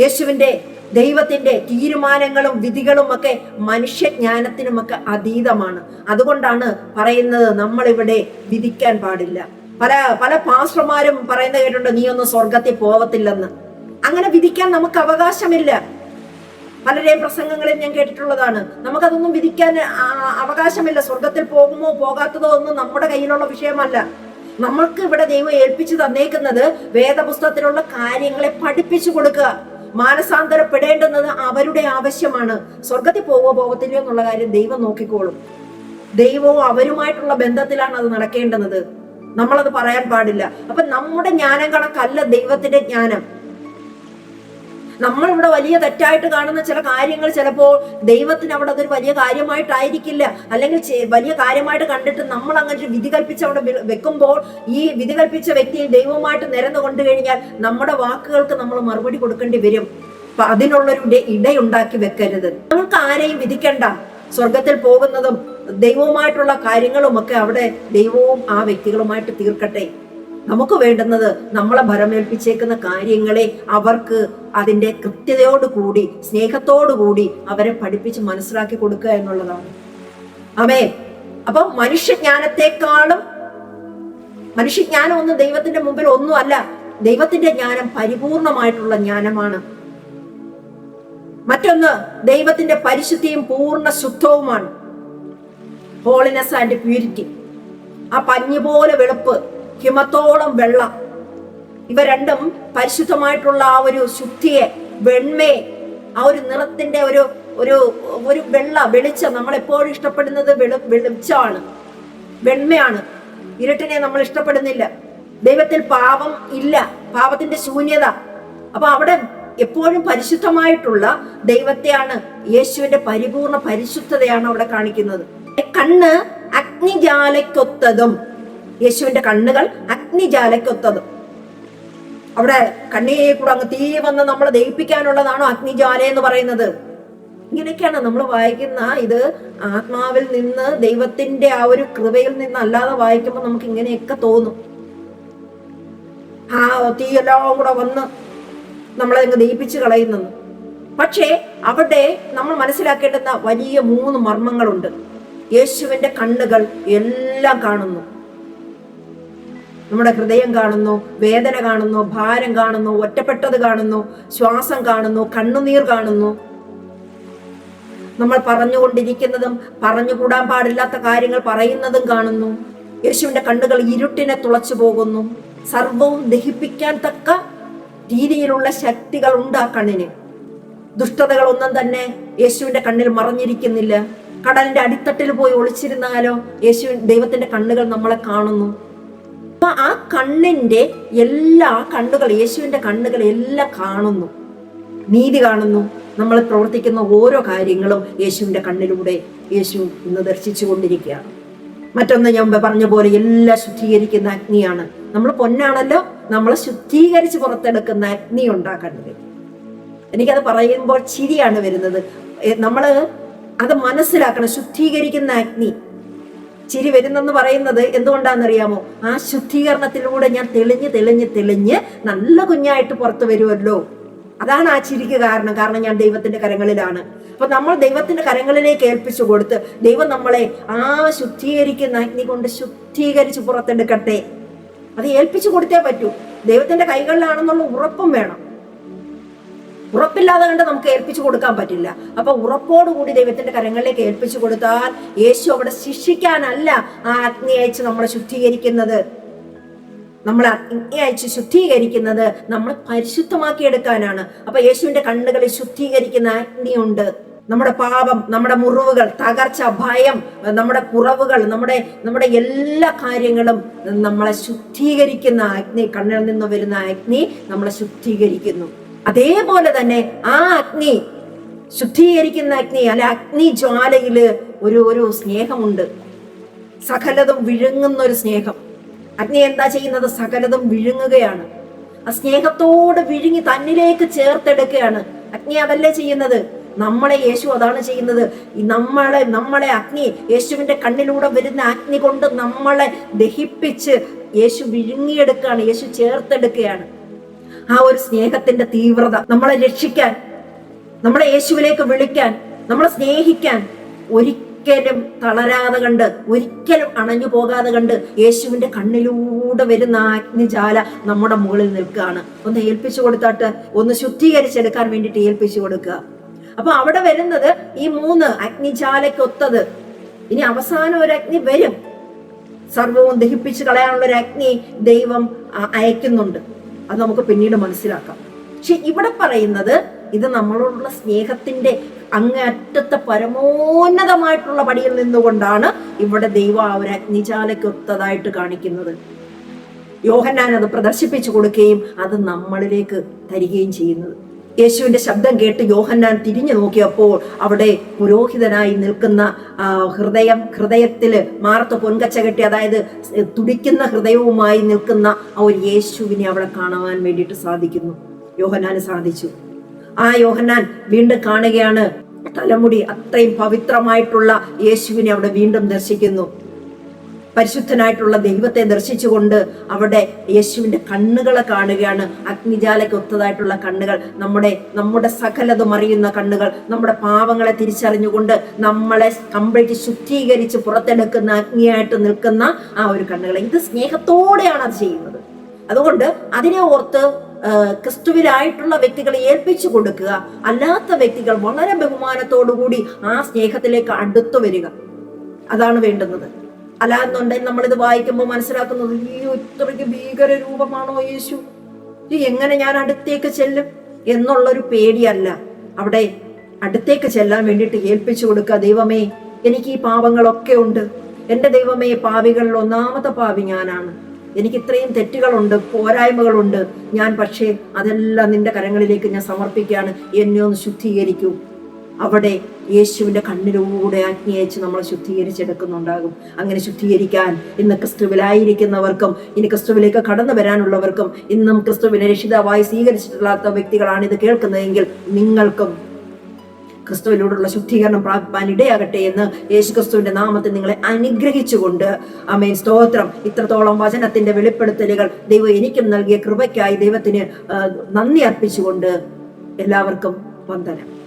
യേശുവിന്റെ ദൈവത്തിന്റെ തീരുമാനങ്ങളും വിധികളും ഒക്കെ മനുഷ്യജ്ഞാനത്തിനുമൊക്കെ അതീതമാണ്. അതുകൊണ്ടാണ് പറയുന്നത് നമ്മൾ ഇവിടെ വിധിക്കാൻ പാടില്ല. പല പല പാസ്റ്റർമാരും പറയുന്ന കേട്ടിട്ടുണ്ട് നീ ഒന്നും സ്വർഗത്തിൽ പോവത്തില്ലെന്ന്. അങ്ങനെ വിധിക്കാൻ നമുക്ക് അവകാശമില്ല. പലരെയും പ്രസംഗങ്ങളിൽ ഞാൻ കേട്ടിട്ടുള്ളതാണ്. നമുക്കതൊന്നും വിധിക്കാൻ അവകാശമില്ല. സ്വർഗത്തിൽ പോകുമോ പോകാത്തതോ ഒന്നും നമ്മുടെ കയ്യിലുള്ള വിഷയമല്ല. നമ്മൾക്ക് ഇവിടെ ദൈവം ഏൽപ്പിച്ചു തന്നേക്കുന്നത് വേദപുസ്തകത്തിലുള്ള കാര്യങ്ങളെ പഠിപ്പിച്ചു കൊടുക്കുക. മാനസാന്തരപ്പെടേണ്ടുന്നത് അവരുടെ ആവശ്യമാണ്. സ്വർഗത്തിൽ പോവോ പോകത്തില്ലയോ എന്നുള്ള കാര്യം ദൈവം നോക്കിക്കോളും. ദൈവവും അവരുമായിട്ടുള്ള ബന്ധത്തിലാണ് അത് നടക്കേണ്ടുന്നത്. നമ്മളത് പറയാൻ പാടില്ല. അപ്പൊ നമ്മുടെ ജ്ഞാനം കണക്കല്ല ദൈവത്തിന്റെ ജ്ഞാനം. നമ്മൾ ഇവിടെ വലിയ തെറ്റായിട്ട് കാണുന്ന ചില കാര്യങ്ങൾ ചിലപ്പോൾ ദൈവത്തിന് അവിടെ അതൊരു വലിയ കാര്യമായിട്ടായിരിക്കില്ല. അല്ലെങ്കിൽ വലിയ കാര്യമായിട്ട് കണ്ടിട്ട് നമ്മൾ അങ്ങനെ ഒരു വിധി കൽപ്പിച്ച് അവിടെ വെക്കുമ്പോൾ ഈ വിധി കൽപ്പിച്ച വ്യക്തിയെ ദൈവമായിട്ട് നിരന്നു കൊണ്ടു കഴിഞ്ഞാൽ നമ്മുടെ വാക്കുകൾക്ക് നമ്മൾ മറുപടി കൊടുക്കേണ്ടി വരും. അപ്പൊ അതിനുള്ളൊരു ഇടയുണ്ടാക്കി വെക്കരുത്. നമുക്ക് ആരെയും വിധിക്കണ്ട. സ്വർഗത്തിൽ പോകുന്നതും ദൈവവുമായിട്ടുള്ള കാര്യങ്ങളുമൊക്കെ അവിടെ ദൈവവും ആ വ്യക്തികളുമായിട്ട് തീർക്കട്ടെ. നമുക്ക് വേണ്ടുന്നത് നമ്മളെ ഭരമേൽപ്പിച്ചേക്കുന്ന കാര്യങ്ങളെ അവർക്ക് കൂടി കൃത്യതയോടുകൂടി സ്നേഹത്തോടുകൂടി അവരെ പഠിപ്പിച്ച് മനസ്സിലാക്കി കൊടുക്കുക എന്നുള്ളതാണ്. അമേ അപ്പൊ മനുഷ്യജ്ഞാനത്തെക്കാളും മനുഷ്യജ്ഞാനം ഒന്നും ദൈവത്തിന്റെ മുമ്പിൽ ഒന്നുമല്ല ദൈവത്തിന്റെ ജ്ഞാനം പരിപൂർണമായിട്ടുള്ള ജ്ഞാനമാണ്. മറ്റൊന്ന് ദൈവത്തിന്റെ പരിശുദ്ധിയും പൂർണ ശുദ്ധവുമാണ്. ഹോളിനെസ് ആൻഡ് പ്യൂരിറ്റി ആ പഞ്ഞി പോലെ വെളുപ്പ് ഹിമത്തോളം വെള്ളം. ഇവ രണ്ടും പരിശുദ്ധമായിട്ടുള്ള ആ ഒരു ശുദ്ധിയെ വെണ്മയെ ആ ഒരു നിറത്തിന്റെ ഒരു ഒരു ഒരു വെള്ള വെളിച്ചം നമ്മൾ എപ്പോഴും ഇഷ്ടപ്പെടുന്നത് വെളു വെളിച്ചമാണ്. വെണ്മയാണ്. ഇരുട്ടിനെ നമ്മൾ ഇഷ്ടപ്പെടുന്നില്ല. ദൈവത്തിൽ പാപം ഇല്ല. പാപത്തിന്റെ ശൂന്യത. അപ്പൊ അവിടെ എപ്പോഴും പരിശുദ്ധമായിട്ടുള്ള ദൈവത്തെയാണ് യേശുവിന്റെ പരിപൂർണ പരിശുദ്ധതയാണ് അവിടെ കാണിക്കുന്നത്. കണ്ണ് അഗ്നിജാലയ്ക്കൊത്തതും യേശുവിന്റെ കണ്ണുകൾ അഗ്നിജാലക്കൊത്തത് അവിടെ കണ്ണിയെ കൂടെ അങ്ങ് തീ വന്ന് നമ്മളെ ദഹിപ്പിക്കാനുള്ളതാണോ അഗ്നിജാല എന്ന് പറയുന്നത്? ഇങ്ങനെയൊക്കെയാണ് നമ്മൾ വായിക്കുന്ന ഇത് ആത്മാവിൽ നിന്ന് ദൈവത്തിന്റെ ആ ഒരു കൃപയിൽ നിന്ന് അല്ലാതെ വായിക്കുമ്പോൾ നമുക്ക് ഇങ്ങനെയൊക്കെ തോന്നും. ആ തീയെല്ലാം കൂടെ വന്ന് നമ്മളെ അങ്ങ് ദയിപ്പിച്ച് കളയുന്നെന്ന് പക്ഷേ അവിടെ നമ്മൾ മനസ്സിലാക്കേണ്ടുന്ന വലിയ മൂന്ന് മർമ്മങ്ങളുണ്ട്. യേശുവിന്റെ കണ്ണുകൾ എല്ലാം കാണുന്നു. നമ്മുടെ ഹൃദയം കാണുന്നു വേദന കാണുന്നു ഭാരം കാണുന്നു ഒറ്റപ്പെട്ടത് കാണുന്നു ശ്വാസം കാണുന്നു കണ്ണുനീർ കാണുന്നു. നമ്മൾ പറഞ്ഞുകൊണ്ടിരിക്കുന്നതും പറഞ്ഞുകൂടാൻ പാടില്ലാത്ത കാര്യങ്ങൾ പറയുന്നതും കാണുന്നു. യേശുവിന്റെ കണ്ണുകൾ ഇരുട്ടിനെ തുളച്ചു പോകുന്നു. സർവവും ദഹിപ്പിക്കാൻ തക്ക രീതിയിലുള്ള ശക്തികൾ ഉണ്ട് ആ കണ്ണിന്. ദുഷ്ടതകളൊന്നും തന്നെ യേശുവിന്റെ കണ്ണിൽ മറഞ്ഞിരിക്കുന്നില്ല. കടലിന്റെ അടിത്തട്ടിൽ പോയി ഒളിച്ചിരുന്നാലോ യേശു ദൈവത്തിന്റെ കണ്ണുകൾ നമ്മളെ കാണുന്നു. അപ്പൊ ആ കണ്ണിന്റെ എല്ലാ കണ്ണുകൾ യേശുവിന്റെ കണ്ണുകൾ എല്ലാം കാണുന്നു. നീതി കാണുന്നു. നമ്മൾ പ്രവർത്തിക്കുന്ന ഓരോ കാര്യങ്ങളും യേശുവിന്റെ കണ്ണിലൂടെ യേശു ഇന്ന് ദർശിച്ചു കൊണ്ടിരിക്കുകയാണ് മറ്റൊന്ന് ഞാൻ പറഞ്ഞ പോലെ എല്ലാം ശുദ്ധീകരിക്കുന്ന അഗ്നിയാണ്. നമ്മൾ പൊന്നാണല്ലോ? നമ്മൾ ശുദ്ധീകരിച്ച് പുറത്തെടുക്കുന്ന അഗ്നി ഉണ്ടാക്കേണ്ടത്. എനിക്കത് പറയുമ്പോൾ ചിരിയാണ് വരുന്നത്. നമ്മൾ അത് മനസ്സിലാക്കണം. ശുദ്ധീകരിക്കുന്ന അഗ്നി. ചിരി വരുന്നെന്ന് പറയുന്നത് എന്തുകൊണ്ടാണെന്നറിയാമോ? ആ ശുദ്ധീകരണത്തിലൂടെ ഞാൻ തെളിഞ്ഞ് തെളിഞ്ഞ് തെളിഞ്ഞ് നല്ല കുഞ്ഞായിട്ട് പുറത്തു വരുമല്ലോ. അതാണ് ആ ചിരിക്ക് കാരണം. കാരണം ഞാൻ ദൈവത്തിന്റെ കരങ്ങളിലാണ്. അപ്പൊ നമ്മൾ ദൈവത്തിന്റെ കരങ്ങളിലേക്ക് ഏൽപ്പിച്ചു കൊടുത്ത് ദൈവം നമ്മളെ ആ ശുദ്ധീകരിക്കുന്ന അഗ്നി കൊണ്ട് ശുദ്ധീകരിച്ച് പുറത്തെടുക്കട്ടെ. അത് ഏൽപ്പിച്ചു കൊടുത്തേ പറ്റൂ. ദൈവത്തിന്റെ കൈകളിലാണെന്നുള്ള ഉറപ്പും വേണം. ഉറപ്പില്ലാതെ കണ്ട് നമുക്ക് ഏൽപ്പിച്ചു കൊടുക്കാൻ പറ്റില്ല. അപ്പൊ ഉറപ്പോടുകൂടി ദൈവത്തിന്റെ കരങ്ങളിലേക്ക് ഏൽപ്പിച്ചു കൊടുത്താൽ യേശു അവിടെ ശിക്ഷിക്കാനല്ല ആ അഗ്നി അയച്ച് നമ്മളെ ശുദ്ധീകരിക്കുന്നത്. നമ്മൾ അഗ്നി അയച്ച് ശുദ്ധീകരിക്കുന്നത് നമ്മൾ പരിശുദ്ധമാക്കി എടുക്കാനാണ് അപ്പൊ യേശുവിന്റെ കണ്ണുകളിൽ ശുദ്ധീകരിക്കുന്ന അഗ്നിയുണ്ട് നമ്മുടെ പാപം നമ്മുടെ മുറിവുകൾ തകർച്ച ഭയം നമ്മുടെ കുറവുകൾ നമ്മുടെ നമ്മുടെ എല്ലാ കാര്യങ്ങളും നമ്മളെ ശുദ്ധീകരിക്കുന്ന അഗ്നി കണ്ണിൽ നിന്ന് വരുന്ന അഗ്നി നമ്മളെ ശുദ്ധീകരിക്കുന്നു. അതേപോലെ തന്നെ ആ അഗ്നി ശുദ്ധീകരിക്കുന്ന അഗ്നി അല്ല അഗ്നി ജ്വാലയിൽ ഒരു ഒരു സ്നേഹമുണ്ട്. സകലതും വിഴുങ്ങുന്ന ഒരു സ്നേഹം. അഗ്നി എന്താ ചെയ്യുന്നത്? സകലതും വിഴുങ്ങുകയാണ്. ആ സ്നേഹത്തോട് വിഴുങ്ങി തന്നിലേക്ക് ചേർത്തെടുക്കുകയാണ്. അഗ്നി അതല്ലേ ചെയ്യുന്നത്? നമ്മളെ യേശു അതാണ് ചെയ്യുന്നത്. നമ്മളെ നമ്മളെ അഗ്നി യേശുവിന്റെ കണ്ണിലൂടെ വരുന്ന അഗ്നി കൊണ്ട് നമ്മളെ ദഹിപ്പിച്ച് യേശു വിഴുങ്ങിയെടുക്കുകയാണ്. യേശു ചേർത്തെടുക്കുകയാണ്. ആ ഒരു സ്നേഹത്തിന്റെ തീവ്രത നമ്മളെ രക്ഷിക്കാൻ നമ്മളെ യേശുവിലേക്ക് വിളിക്കാൻ നമ്മളെ സ്നേഹിക്കാൻ ഒരിക്കലും തളരാതെ കണ്ട് ഒരിക്കലും അണഞ്ഞു പോകാതെ കണ്ട് യേശുവിന്റെ കണ്ണിലൂടെ വരുന്ന അഗ്നിജാല നമ്മുടെ മുകളിൽ നിൽക്കുകയാണ്. ഒന്ന് ഏൽപ്പിച്ചു കൊടുത്താട്ട് ഒന്ന് ശുദ്ധീകരിച്ചെടുക്കാൻ വേണ്ടിയിട്ട് ഏൽപ്പിച്ചു കൊടുക്കുക. അപ്പൊ അവിടെ വരുന്നത് ഈ മൂന്ന് അഗ്നിജാലയ്ക്കൊത്തത് ഇനി അവസാനം ഒരു അഗ്നി വരും. സർവവും ദഹിപ്പിച്ച് കളയാനുള്ള ഒരു അഗ്നി ദൈവം അയക്കുന്നുണ്ട്. അത് നമുക്ക് പിന്നീട് മനസ്സിലാക്കാം. പക്ഷെ ഇവിടെ പറയുന്നത് ഇത് നമ്മളോടുള്ള സ്നേഹത്തിന്റെ അങ്ങേറ്റത്തെ പരമോന്നതമായിട്ടുള്ള പടിയിൽ നിന്നുകൊണ്ടാണ് ഇവിടെ ദൈവം അവരെ അഗ്നിജാലയ്ക്കൊത്തതായിട്ട് കാണിക്കുന്നത്. യോഹന്നാൻ അത് പ്രദർശിപ്പിച്ചു കൊടുക്കുകയും അത് നമ്മളിലേക്ക് തരികയും ചെയ്യുന്നത്. യേശുവിന്റെ ശബ്ദം കേട്ട് യോഹന്നാൻ തിരിഞ്ഞു നോക്കിയപ്പോൾ അവിടെ പുരോഹിതനായി നിൽക്കുന്ന ഹൃദയം ഹൃദയത്തിൽ മാറത്ത് പൊൻകച്ച കെട്ടി അതായത് തുടിക്കുന്ന ഹൃദയവുമായി നിൽക്കുന്ന ആ ഒരു യേശുവിനെ അവിടെ കാണുവാൻ വേണ്ടിയിട്ട് സാധിക്കുന്നു. യോഹന്നാന് സാധിച്ചു. ആ യോഹന്നാൻ വീണ്ടും കാണുകയാണ്. തലമുടി അത്രയും പവിത്രമായിട്ടുള്ള യേശുവിനെ അവിടെ വീണ്ടും ദർശിക്കുന്നു. പരിശുദ്ധനായിട്ടുള്ള ദൈവത്തെ ദർശിച്ചുകൊണ്ട് അവിടെ യേശുവിന്റെ കണ്ണുകളെ കാണുകയാണ്. അഗ്നിജാലയ്ക്ക് ഒത്തതായിട്ടുള്ള കണ്ണുകൾ നമ്മുടെ നമ്മുടെ സകലതും അറിയുന്ന കണ്ണുകൾ നമ്മുടെ പാവങ്ങളെ തിരിച്ചറിഞ്ഞുകൊണ്ട് നമ്മളെ കംപ്ലീറ്റ് ശുദ്ധീകരിച്ച് പുറത്തെടുക്കുന്ന അഗ്നിയായിട്ട് നിൽക്കുന്ന ആ ഒരു കണ്ണുകൾ ഇത് സ്നേഹത്തോടെയാണ് അത് ചെയ്യുന്നത്. അതുകൊണ്ട് അതിനെ ഓർത്ത് ക്രിസ്തുവിലായിട്ടുള്ള വ്യക്തികളെ ഏൽപ്പിച്ചു കൊടുക്കുക. അല്ലാത്ത വ്യക്തികൾ വളരെ ബഹുമാനത്തോടുകൂടി ആ സ്നേഹത്തിലേക്ക് അടുത്തു വരിക. അതാണ് വേണ്ടുന്നത്. അല്ലാന്നുണ്ടെങ്കിൽ നമ്മളിത് വായിക്കുമ്പോൾ മനസ്സിലാക്കുന്നത് ഈ ഇത്രയ്ക്ക് ഭീകര രൂപമാണോ യേശു എങ്ങനെ ഞാൻ അടുത്തേക്ക് ചെല്ലും എന്നുള്ളൊരു പേടിയല്ല. അവിടെ അടുത്തേക്ക് ചെല്ലാൻ വേണ്ടിയിട്ട് ഏൽപ്പിച്ചു കൊടുക്കുക ദൈവമേ എനിക്ക് ഈ പാവങ്ങളൊക്കെ ഉണ്ട്. എന്റെ ദൈവമേ പാവികളിൽ ഒന്നാമത്തെ പാവി ഞാനാണ്. എനിക്ക് ഇത്രയും തെറ്റുകളുണ്ട് പോരായ്മകളുണ്ട്. ഞാൻ പക്ഷേ അതെല്ലാം നിന്റെ കരങ്ങളിലേക്ക് ഞാൻ സമർപ്പിക്കുകയാണ്. എന്നെ ഒന്ന് ശുദ്ധീകരിക്കൂ. അവിടെ യേശുവിന്റെ കണ്ണിലൂടെ നമ്മളെ നമ്മൾ ശുദ്ധീകരിച്ചെടുക്കുന്നുണ്ടാകും. അങ്ങനെ ശുദ്ധീകരിക്കാൻ ഇന്ന് ക്രിസ്തുവിലായിരിക്കുന്നവർക്കും ഇനി ക്രിസ്തുവിലേക്ക് കടന്നു വരാനുള്ളവർക്കും ഇന്നും ക്രിസ്തുവിനെ രക്ഷിതാവായി സ്വീകരിച്ചിട്ടില്ലാത്ത വ്യക്തികളാണ് ഇത് കേൾക്കുന്നതെങ്കിൽ നിങ്ങൾക്കും ക്രിസ്തുവിലൂടെയുള്ള ശുദ്ധീകരണം പ്രാപിപ്പാൻ ഇടയാകട്ടെ എന്ന് യേശു ക്രിസ്തുവിന്റെ നാമത്തിൽ നിങ്ങളെ അനുഗ്രഹിച്ചുകൊണ്ട് അമേൻ സ്തോത്രം. ഇത്രത്തോളം വചനത്തിന്റെ വെളിപ്പെടുത്തലുകൾ ദൈവം എനിക്കും നൽകിയ കൃപയ്ക്കായി ദൈവത്തിന് നന്ദി അർപ്പിച്ചുകൊണ്ട് എല്ലാവർക്കും വന്ദനം.